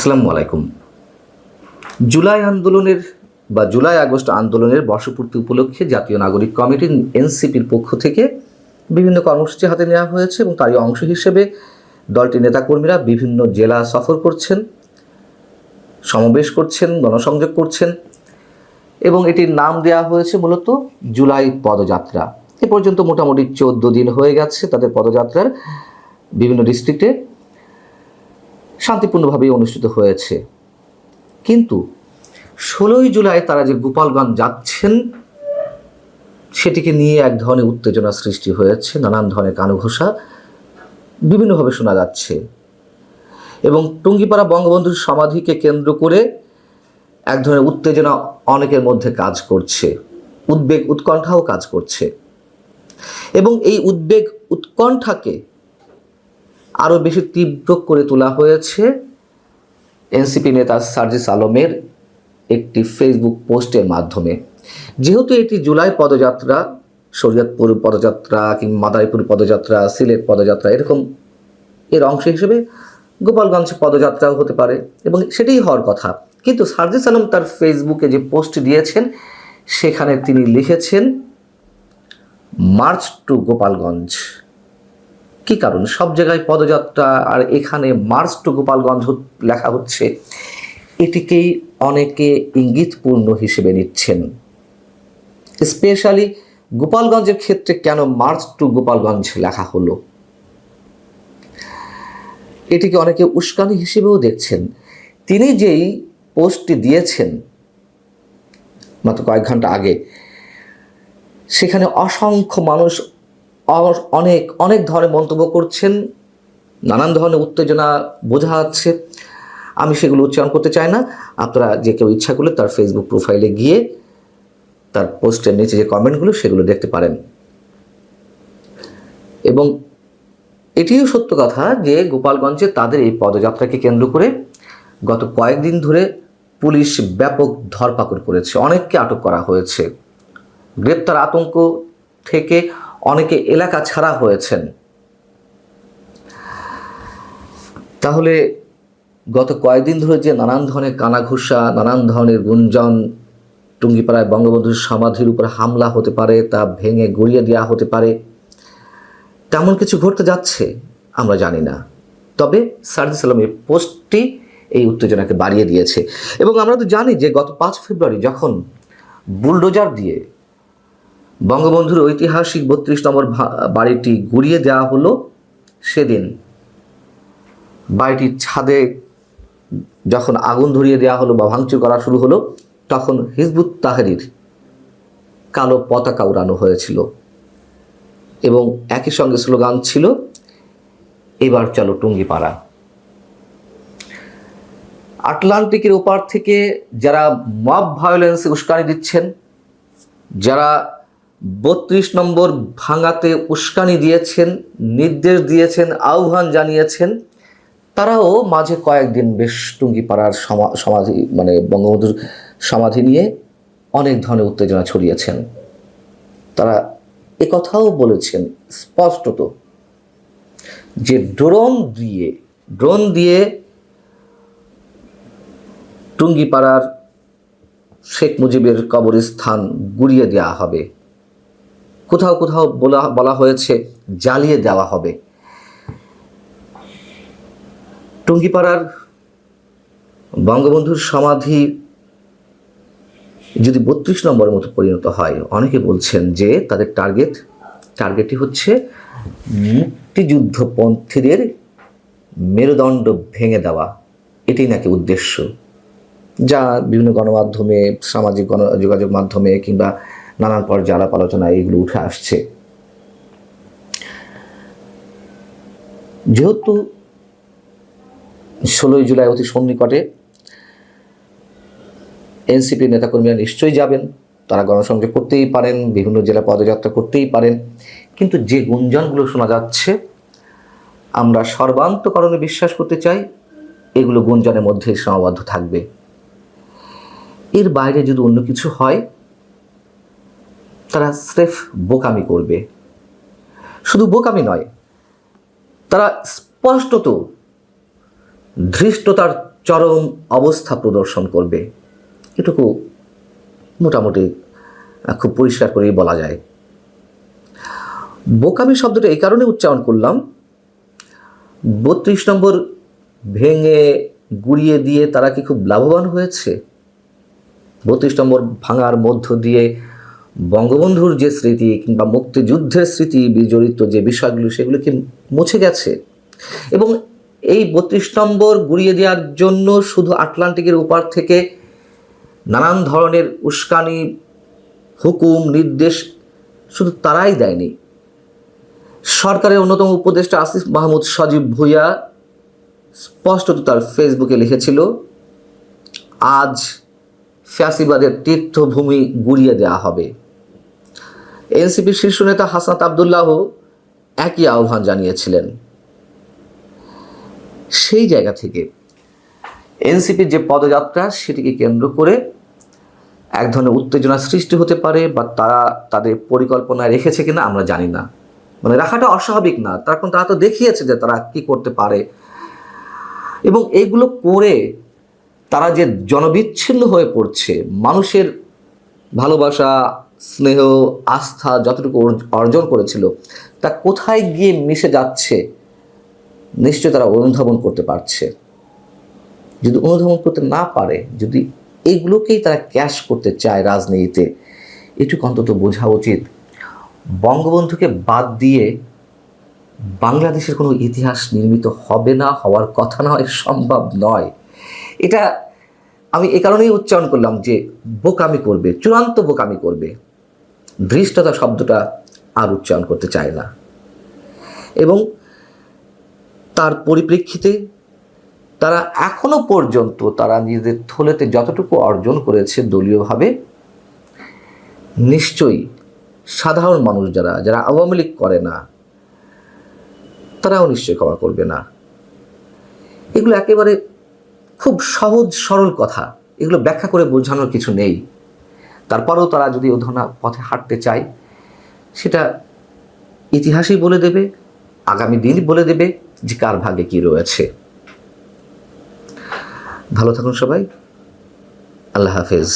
আসসালামু আলাইকুম। জুলাই আন্দোলনের বা জুলাই আগস্ট আন্দোলনের বর্ষপূর্তি উপলক্ষে জাতীয় নাগরিক কমিটি এনসিপির পক্ষ থেকে বিভিন্ন কর্মসূচি হাতে নেওয়া হয়েছে এবং তারই অংশ হিসেবে দলটির নেতাকর্মীরা বিভিন্ন জেলা সফর করছেন, সমাবেশ করছেন, গণসংযোগ করছেন এবং এটির নাম দেওয়া হয়েছে মূলত জুলাই পদযাত্রা। এ পর্যন্ত মোটামুটি চোদ্দ দিন হয়ে গেছে তাদের পদযাত্রার বিভিন্ন ডিস্ট্রিক্টে শান্তিপূর্ণভাবে অনুষ্ঠিত হয়েছে। কিন্তু ষোলোই জুলাই তারা যে গোপালগঞ্জ যাচ্ছেন, সেটিকে নিয়ে এক ধরনের উত্তেজনা সৃষ্টি হয়েছে, নানান ধরনের কানুঘোষা বিভিন্নভাবে শোনা যাচ্ছে। এবং টুঙ্গিপাড়া বঙ্গবন্ধুর সমাধিকে কেন্দ্র করে এক ধরনের উত্তেজনা অনেকের মধ্যে কাজ করছে। উদ্বেগ উৎকণ্ঠাও কাজ করছে। এবং এই উদ্বেগ উৎকণ্ঠাকে আরও বেশি তীব্র করে তোলা হয়েছে। এনসিপি নেতা সার্জিস আলমের একটি ফেসবুক পোস্টের মাধ্যমে। যেহেতু এটি জুলাই পদযাত্রা, শরীয়তপুর পদযাত্রা কিংবা মাদারীপুর পদযাত্রা, সিলেট পদযাত্রা, এরকম এর অংশ হিসেবে গোপালগঞ্জ পদযাত্রাও হতে পারে এবং সেটাই হওয়ার কথা। কিন্তু সার্জিস আলম তার ফেসবুকে যে পোস্ট দিয়েছেন, সেখানে তিনি লিখেছেন, মার্চ টু গোপালগঞ্জ। কি কারণ? সব জায়গায় পদযাত্রা আর এখানে মার্চ টু গোপালগঞ্জ লেখা হচ্ছে, এটিকেই অনেকে ইঙ্গিতপূর্ণ হিসেবে নিচ্ছেন। স্পেশালি গোপালগঞ্জের ক্ষেত্রে কেন মার্চ টু গোপালগঞ্জ লেখা হলো? এটিকে অনেকে উস্কানি হিসেবেও দেখছেন। তিনি যেই পোস্টটি দিয়েছেন, মাত্র কয়েক ঘণ্টা আগে, সেখানে অসংখ্য মানুষ অনেক অনেক ধরনের মন্তব্য করছেন, নানান ধরনের উত্তেজনা বোঝা যাচ্ছে। আমি সেগুলো উচ্চারণ করতে চাই না। আপনারা যে কেউ ইচ্ছা করলে তার ফেসবুক প্রোফাইলে গিয়ে তার পোস্টের নিচে যে কমেন্টগুলো সেগুলো দেখতে পারেন। এবং এটিও সত্য কথা যে গোপালগঞ্জে তাদের এই পদযাত্রাকে কেন্দ্র করে গত কয়েকদিন ধরে পুলিশ ব্যাপক ধরপাকড় করেছে। অনেককে আটক করা হয়েছে। গ্রেপ্তার আতঙ্ক থেকে অনেকে এলাকা ছাড়া হয়েছেন। তাহলে গত কয়েকদিন ধরে যে নানান ধরনের কানাঘুষা, নানান ধরনের গুঞ্জন, টুঙ্গিপাড়ায় বঙ্গবন্ধুর সমাধির উপর হামলা হতে পারে, তা ভেঙে গড়িয়ে দেওয়া হতে পারে, তেমন কিছু ঘটতে যাচ্ছে, আমরা জানি না। তবে আলমের পোস্টটি এই উত্তেজনাকে বাড়িয়ে দিয়েছে। এবং আমরা তো জানি যে গত পাঁচ ফেব্রুয়ারি যখন বুলডোজার দিয়ে বঙ্গবন্ধুর ঐতিহাসিক বত্রিশ নম্বর বাড়িটি গুড়িয়ে দেওয়া হলো সেদিন। বাড়িটির ছাদে যখন আগুন ধরিয়ে দেওয়া হলো বা ভাঙচুর করা শুরু হলো, তখন হিজবুত তাহরির কালো পতাকা উড়ানো হয়েছিল এবং একই সঙ্গে স্লোগান ছিল, এবার চলো টুঙ্গিপাড়া। আটলান্টিকের ওপার থেকে যারা মব ভায়োলেন্সে উস্কানি দিচ্ছেন, যারা বত্রিশ নম্বর ভাঙাতে উস্কানি দিয়েছেন, নির্দেশ দিয়েছেন, আহ্বান জানিয়েছেন। তারাও মাঝে কয়েকদিন বেশ টুঙ্গিপাড়ার সমা- সমাধি মানে বঙ্গবন্ধুর সমাধি নিয়ে অনেক ধরনের উত্তেজনা ছড়িয়েছেন। তারা একথাও বলেছেন স্পষ্টত যে ড্রোন দিয়ে ড্রোন দিয়ে টুঙ্গিপাড়ার শেখ মুজিবের কবরস্থান গুড়িয়ে দেওয়া হবে। কোথাও কোথাও বলা বলা হয়েছে, জ্বালিয়ে দেওয়া হবে। টুঙ্গিপাড়ার বঙ্গবন্ধুর সমাধি যদি বত্রিশ নম্বরের মতো পরিণত হয়, অনেকে বলছেন যে তাদের টার্গেট টার্গেটই হচ্ছে মুক্তিযুদ্ধপন্থীদের মেরুদণ্ড ভেঙে দেওয়া। এটাই নাকি উদ্দেশ্য? যা বিভিন্ন গণমাধ্যমে, সামাজিক গণ, যোগাযোগ মাধ্যমে কিংবা নানান পর্যায়ে আলাপ আলোচনা এগুলো উঠে আসছে। যেহেতু ষোলোই জুলাই অতি সন্নিকটে এনসিপি নেতাকর্মীরা নিশ্চয়ই যাবেন, তারা গণসংযোগ করতেই পারেন, বিভিন্ন জেলা পদযাত্রা করতেই পারেন, কিন্তু যে গুঞ্জনগুলো শোনা যাচ্ছে, আমরা সর্বান্তকরণে বিশ্বাস করতে চাই, এগুলো গুঞ্জনের মধ্যে সীমাবদ্ধ থাকবে। এর বাইরে যদি অন্য কিছু হয় তারা স্রেফ বোকামি করবে। শুধু বোকামি নয়, তারা স্পষ্টত ধৃষ্টতার চরম অবস্থা প্রদর্শন করবে। এটুকু মোটামুটি খুব পরিষ্কার করেই বলা যায়। বোকামি শব্দটা এই কারণে উচ্চারণ করলাম, বত্রিশ নম্বর ভেঙে গুড়িয়ে দিয়ে তারা কি খুব লাভবান হয়েছে? বত্রিশ নম্বর ভাঙার মধ্য দিয়ে বঙ্গবন্ধুর যে স্মৃতি কিংবা মুক্তিযুদ্ধের স্মৃতি বিজড়িত যে বিষয়গুলো সেগুলো কি মুছে গেছে। এবং এই বত্রিশ নম্বর গুড়িয়ে দেওয়ার জন্য শুধু আটলান্টিকের উপার থেকে নানান ধরনের উস্কানি, হুকুম, নির্দেশ শুধু তারাই দেয়নি। সরকারের অন্যতম উপদেষ্টা আসিফ মাহমুদ সজীব ভুইয়া স্পষ্টত তার ফেসবুকে লিখেছিল, আজ ফ্যাসিবাদের তীর্থভূমি গুড়িয়ে দেওয়া হবে। এনসিপির শীর্ষ নেতা হাসনাত আবদুল্লাহ একই আহ্বান জানিয়েছিলেন। সেই জায়গা থেকে এনসিপির যে পদযাত্রা, সেটিকে কেন্দ্র করে এক ধরনের উত্তেজনা সৃষ্টি হতে পারে বা তারা তাদের পরিকল্পনায় রেখেছে কিনা আমরা জানি না। মানে রাখাটা অস্বাভাবিক না, তার কারণ তারা তো দেখিয়েছে যে তারা কি করতে পারে। এবং এইগুলো করে তারা যে জনবিচ্ছিন্ন হয়ে পড়ছে, মানুষের ভালোবাসা, স্নেহ, আস্থা যতটুকু অর্জ- অর্জন করেছিল, তা কোথায় গিয়ে মিশে যাচ্ছে নিশ্চয় তারা অনুধাবন করতে পারছে। যদি অনুধাবন করতে না পারে, যদি এগুলোকেই তারা ক্যাশ করতে চায় রাজনীতিতে, এটুকু অন্তত বোঝা উচিত। বঙ্গবন্ধুকে বাদ দিয়ে বাংলাদেশের কোনো ইতিহাস নির্মিত হবে না, হওয়ার কথা নয়, সম্ভব নয়। এটা আমি এ কারণেই উচ্চারণ করলাম যে বোকামি করবে, চূড়ান্ত বোকামি করবে। ধৃষ্টতা শব্দটা আর উচ্চারণ করতে চায় না। এবং তার পরিপ্রেক্ষিতে তারা এখনও পর্যন্ত তারা নিজেদের থলেতে যতটুকু অর্জন করেছে দলীয়ভাবে, নিশ্চয়ই সাধারণ মানুষ যারা যারা আওয়ামী লীগ করে না, তারাও নিশ্চয়ই ক্ষমা করবে না। এগুলো একেবারে খুব সহজ, সরল কথা। এগুলো ব্যাখ্যা করে বোঝানোর কিছু নেই। তারপরেও তারা যদি অধনা পথে হাঁটতে চায়, সেটা ইতিহাসই বলে দেবে, আগামী দিন বলে দেবে যে কার ভাগে কী রয়েছে। ভালো থাকুন সবাই। আল্লাহ হাফেজ।